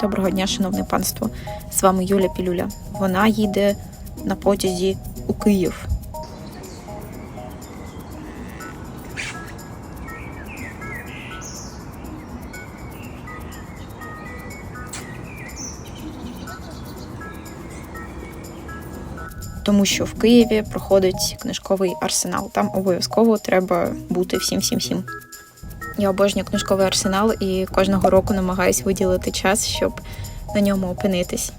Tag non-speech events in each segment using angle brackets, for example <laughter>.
Доброго дня, шановне панство. З вами Юля Пілюля. Вона їде на потязі у Київ. Тому що в Києві проходить книжковий арсенал. Там обов'язково треба бути всім всім всім. Я обожнюю книжковий арсенал і кожного року намагаюсь виділити час, щоб на ньому опинитись.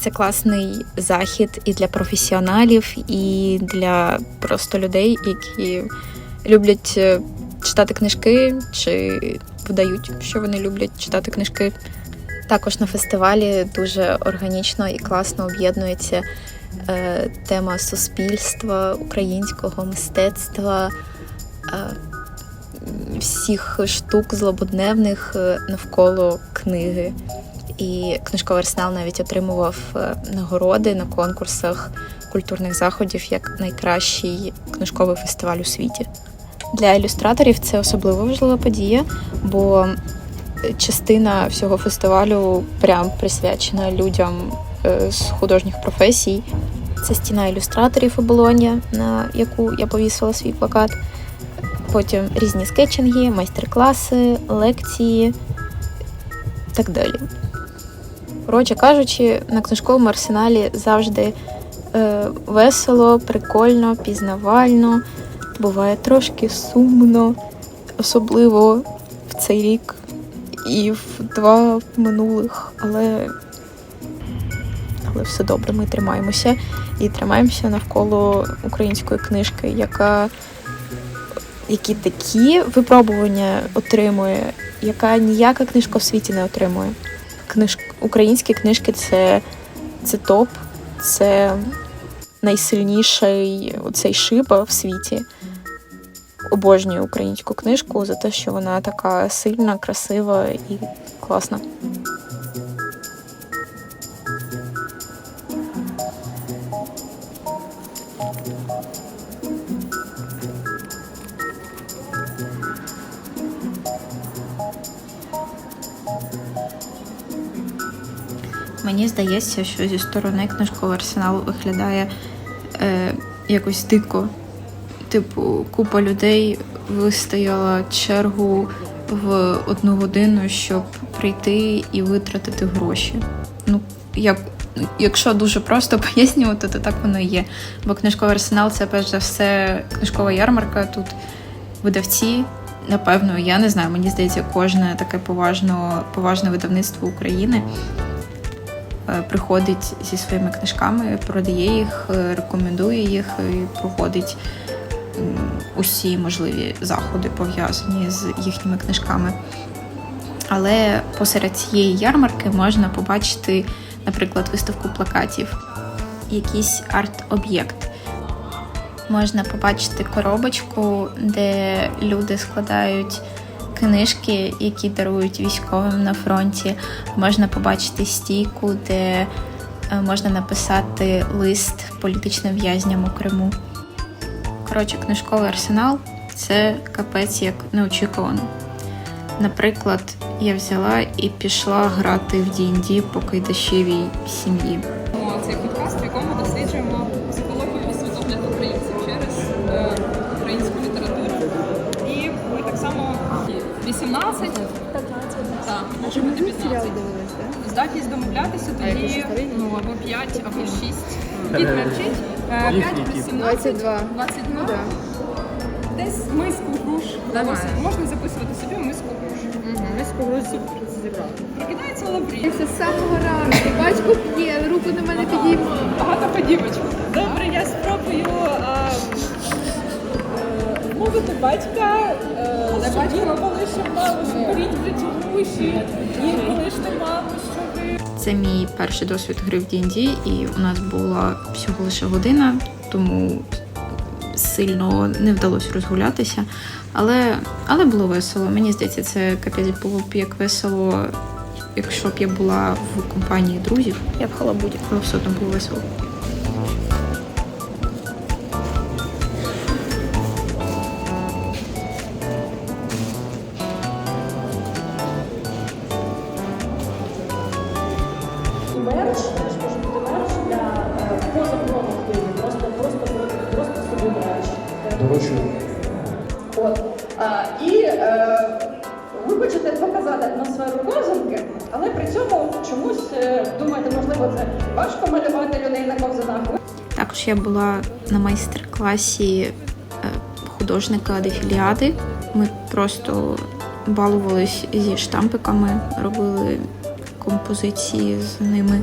Це класний захід і для професіоналів, і для просто людей, які люблять е, читати книжки чи видають, що вони люблять читати книжки. Також на фестивалі дуже органічно і класно об'єднується е, тема суспільства, українського мистецтва. Всіх штук злободневних е, навколо книги. І книжковий арсенал навіть отримував е, нагороди на конкурсах культурних заходів як найкращий книжковий фестиваль у світі. Для ілюстраторів це особливо важлива подія, бо частина всього фестивалю прям присвячена людям е, з художніх професій. Це стіна ілюстраторів у Болоні, на яку я повісила свій плакат потім різні скетчинги, майстер-класи, лекції і так далі. Коротше кажучи, на книжковому арсеналі завжди е, весело, прикольно, пізнавально, буває трошки сумно, особливо в цей рік і в два минулих, але, але все добре, ми тримаємося і тримаємося навколо української книжки, яка які такі випробування отримує, яка ніяка книжка в світі не отримує. Книж... Українські книжки це, це топ, це найсильніший оцей шиба в світі. Обожнюю українську книжку за те, що вона така сильна, красива і класна. Мені здається, що зі сторони книжковий арсенал виглядає е, якось дико. Типу, купа людей вистояла чергу в одну годину, щоб прийти і витратити гроші. Ну, як, якщо дуже просто <laughs> пояснювати, то так воно і є. Бо книжковий арсенал це перш за все книжкова ярмарка. Тут видавці. Напевно, я не знаю, мені здається, кожне таке поважно, поважне видавництво України приходить зі своїми книжками, продає їх, е, рекомендує їх і проводить усі можливі заходи пов'язані з їхніми книжками. Але посеред цієї ярмарки можна побачити, наприклад, виставку плакатів, якийсь арт-об'єкт. Можна побачити коробочку, де люди складають книжки, які дарують військовим на фронті. Можна побачити стійку, де е, можна написати лист політичним в'язням у Криму. Коротше, книжковий арсенал це капець як неочікувано. Наприклад, я взяла і пішла грати в D&D по Кайдашевій сім'ї. Так, може бути 15. Здатність домовлятися тоді ну, або 5, або 6. Кіт мерчить. 5 плюс 17. 22. 22. Да. Десь миску груш. Давай. Можна записувати собі миску груш. Миску грузів зібрав. Прокидається лаврі. Це з самого ранку. Батько п'є, руку на мене підіймав. Багато подівочок. Добре, я спробую а, е, мовити батька, е, щоб він полишив маму, що беріть в житті гроші, і полиште маму, що ви. Це мій перший досвід гри в D&D, і у нас була всього лише година, тому сильно не вдалося розгулятися. Але, але було весело. Мені здається, це капець було б як весело, якщо б я була в компанії друзів. Я б халабуді, але все одно було весело. Мерч, теж може бути мерч для е, поза крону Києві, просто, просто, просто собі мерч. Доручую. От. А, і е, ви хочете показати атмосферу ковзанки, але при цьому чомусь е, думаєте, можливо, це важко малювати людей на ковзанах. Також я була на майстер-класі е, художника дефіліади. Ми просто балувались зі штампиками, робили композиції з ними.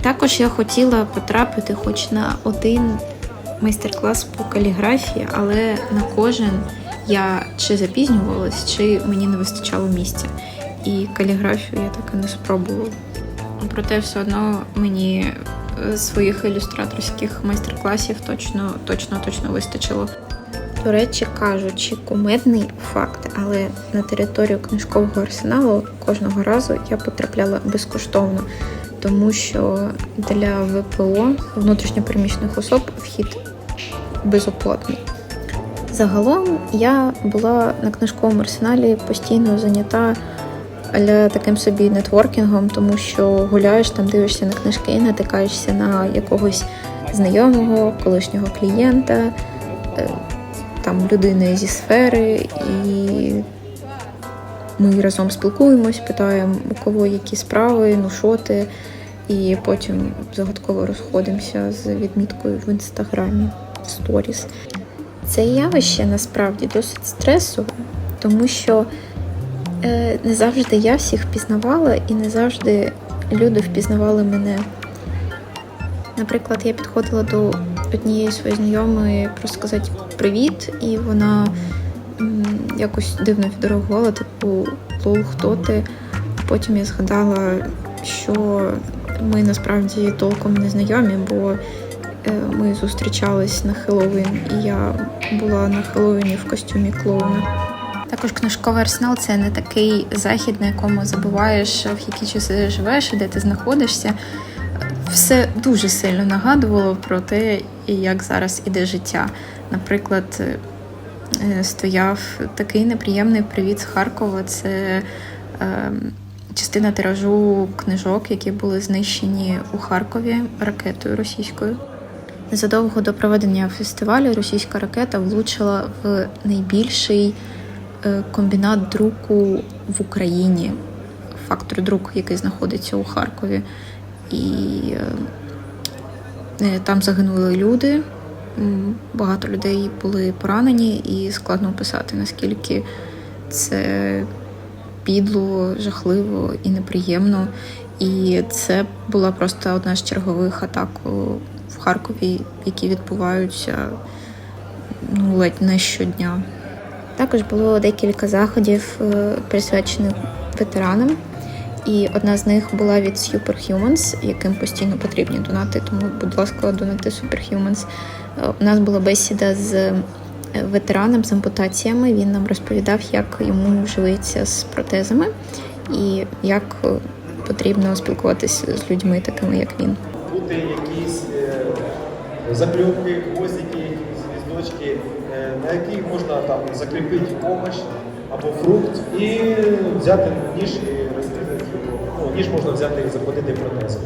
Також я хотіла потрапити хоч на один майстер-клас по каліграфії, але на кожен я чи запізнювалась, чи мені не вистачало місця. І каліграфію я так і не спробувала. Проте все одно мені е, своїх ілюстраторських майстер-класів точно, точно, точно вистачило. До речі, кажучи, кумедний факт, але на територію книжкового арсеналу кожного разу я потрапляла безкоштовно, тому що для ВПО внутрішньопереміщених особ вхід безоплатний. Загалом я була на книжковому арсеналі постійно зайнята аля таким собі нетворкінгом, тому що гуляєш там, дивишся на книжки, натикаєшся на якогось знайомого, колишнього клієнта, е, там людини зі сфери, і ми разом спілкуємось, питаємо, у кого які справи, ну що ти, і потім загадково розходимося з відміткою в інстаграмі, в сторіс. Це явище насправді досить стресове, тому що е, не завжди я всіх впізнавала і не завжди люди впізнавали мене. Наприклад, я підходила до однієї своєї знайомої просто сказати привіт, і вона якось дивно відреагувала, типу, лол, хто ти? Потім я згадала, що ми насправді толком не знайомі, бо е, ми зустрічались на Хеллоуін, і я була на Хеллоуіні в костюмі клоуна. Також книжковий арсенал це не такий захід, на якому забуваєш, в які часи живеш, і де ти знаходишся. Все дуже сильно нагадувало про те, як зараз іде життя. Наприклад, е, стояв такий неприємний привіт з Харкова. Це е, частина тиражу книжок, які були знищені у Харкові ракетою російською. Незадовго до проведення фестивалю російська ракета влучила в найбільший е, комбінат друку в Україні, фактор друк, який знаходиться у Харкові. І е, е, там загинули люди. Багато людей були поранені, і складно описати, наскільки це підло, жахливо і неприємно. І це була просто одна з чергових атак в Харкові, які відбуваються ну, ледь не щодня. Також було декілька заходів, е, присвячених ветеранам. І одна з них була від Superhumans, яким постійно потрібні донати. Тому, будь ласка, донати Superhumans. Е, У нас була бесіда з е, ветераном з ампутаціями. Він нам розповідав, як йому живеться з протезами і як е, потрібно спілкуватися з людьми, такими як він. Бути якісь закльопки, гвоздики, якісь гвіздочки, е, на яких можна там закріпити помощ або фрукт і взяти ніж і. Ну, ніж можна взяти і заплатити протезом.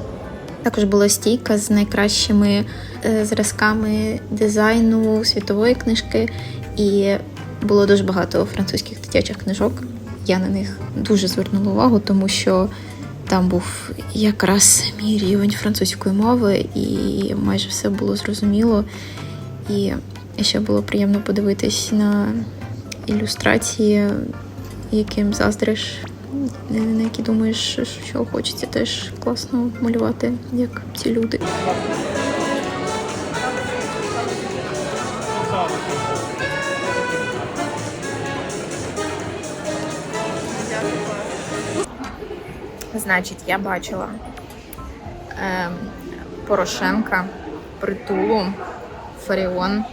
Також була стійка з найкращими е, зразками дизайну світової книжки, і було дуже багато французьких дитячих книжок. Я на них дуже звернула увагу, тому що там був якраз мій рівень французької мови, і майже все було зрозуміло. І ще було приємно подивитись на ілюстрації, яким заздриш, на які думаєш, що хочеться теж класно малювати, як ці люди. Значить, я бачила е, Порошенка, Притулу, Фаріон,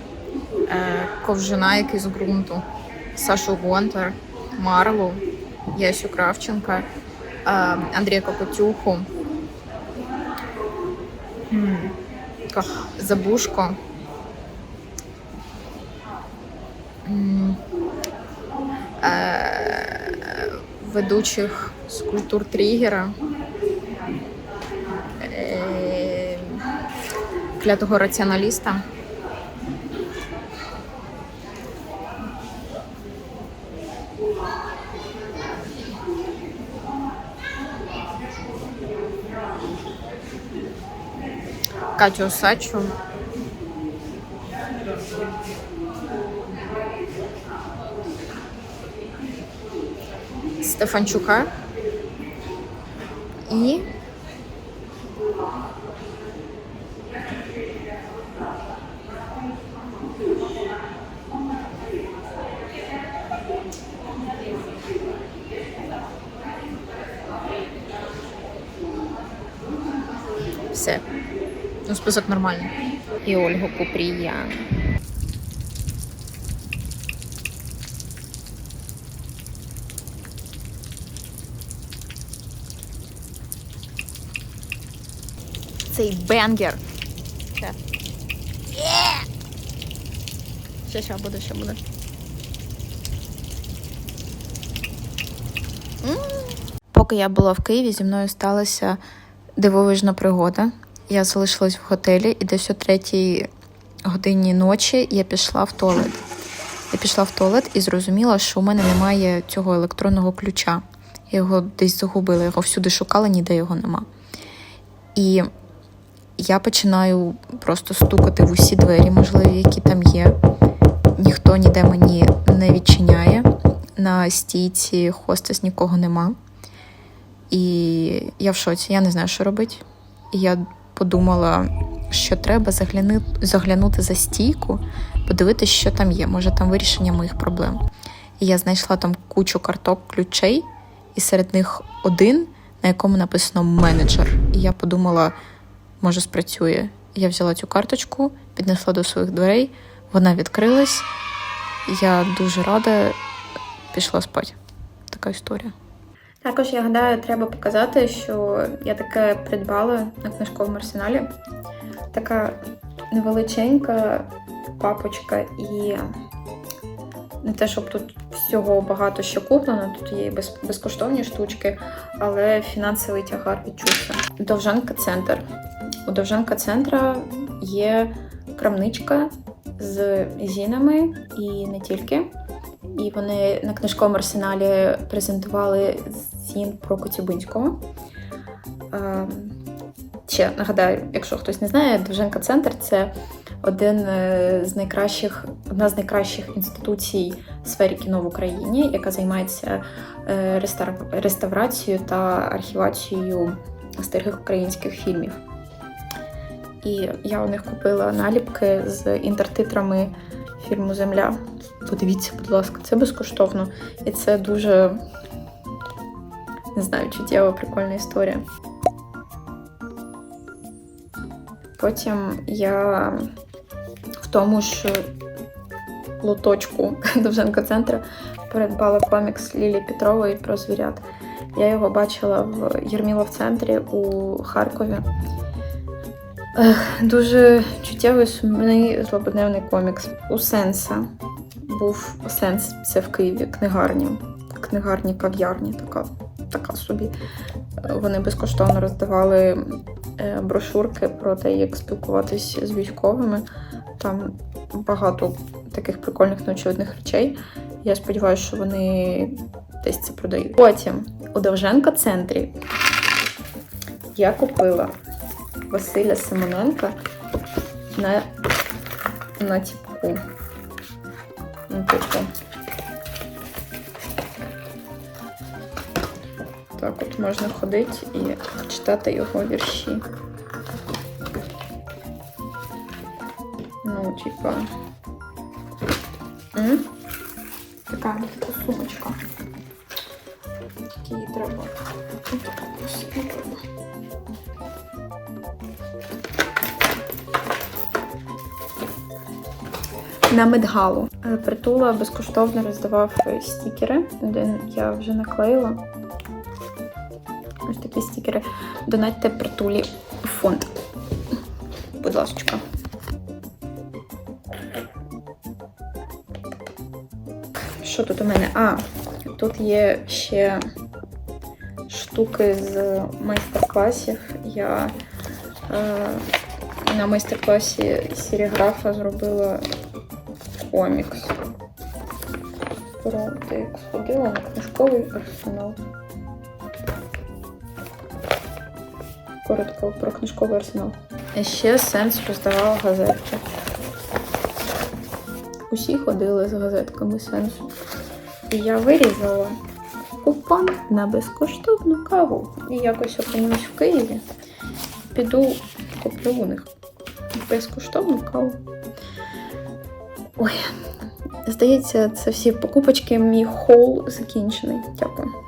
е, Ковжина, який з ґрунту, Сашу Гонтар, Марлу, Ясю Кравченко, Андрія Капутюху, Забушко. Е, ведучих з культур тригера. Е, клятого раціоналіста. Катю Осачу. Стефанчука. І все. Ну, список нормальний. І Ольгу Купріян. Цей бенгер. Ще. Ще, ще буде, ще буде. Поки я була в Києві, зі мною сталася дивовижна пригода. Я залишилась в готелі і десь о третій годині ночі я пішла в туалет. Я пішла в туалет і зрозуміла, що у мене немає цього електронного ключа. Я його десь загубила, його всюди шукала, ніде його нема. І я починаю просто стукати в усі двері, можливі, які там є. Ніхто ніде мені не відчиняє. На стійці хостес нікого нема. І я в шоці, я не знаю, що робити. І я подумала, що треба загляну... заглянути за стійку, подивитися, що там є. Може, там вирішення моїх проблем. І я знайшла там кучу карток ключей, і серед них один, на якому написано менеджер. І я подумала, може, спрацює. Я взяла цю карточку, піднесла до своїх дверей, вона відкрилась. Я дуже рада пішла спати. Така історія. Також я гадаю, треба показати, що я таке придбала на книжковому арсеналі. Така невеличенька папочка і не те, щоб тут всього багато що куплено, тут є і без, безкоштовні штучки, але фінансовий тягар відчувся. Довжанка центр. У Довжанка центра є крамничка з зінами і не тільки. І вони на книжковому арсеналі презентували зін про Коцюбинського. Ем, Ще нагадаю, якщо хтось не знає, Довженка Центр це один е, з найкращих, одна з найкращих інституцій в сфері кіно в Україні, яка займається е, реставрацією та архівацією старих українських фільмів. І я у них купила наліпки з інтертитрами фільму Земля. Подивіться, будь ласка, це безкоштовно. І це дуже не знаю, чуттєва прикольна історія. Потім я в тому ж лоточку <laughs> Довженко центру передбала комікс Лілі Петрової про звірят. Я його бачила в Єрміло в центрі у Харкові. Ех, Дуже чуттєвий сумний злободневний комікс. У Сенса був Сенс, це в Києві, книгарня. Книгарні кав'ярні, така, така собі. Е, Вони безкоштовно роздавали е, брошурки про те, як спілкуватись з військовими. Там багато таких прикольних неочевидних речей. Я сподіваюся, що вони десь це продають. Потім у Довженка центрі я купила Василя Симоненка на, на тіпку. Ну, типу. Можна ходити і читати його вірші. Ну, типа. М? Така типу, сумочка. Її треба. Така красива треба. На медгалу. Е, Притула безкоштовно роздавав е, стікери. Один я вже наклеїла. Донатьте притулі в фонд. Будь ласка. Що тут у мене? А, тут є ще штуки з майстер-класів. Я е, на майстер-класі серіграфа зробила комікс. Про як сходила на книжковий арсенал. Коротко про книжковий арсенал. І ще сенс роздавала газетки. Усі ходили з газетками сенсу. І я вирізала купон на безкоштовну каву. І якось опинюсь в Києві. Піду куплю у них безкоштовну каву. Ой, здається, це всі покупочки. Мій хол закінчений. Дякую.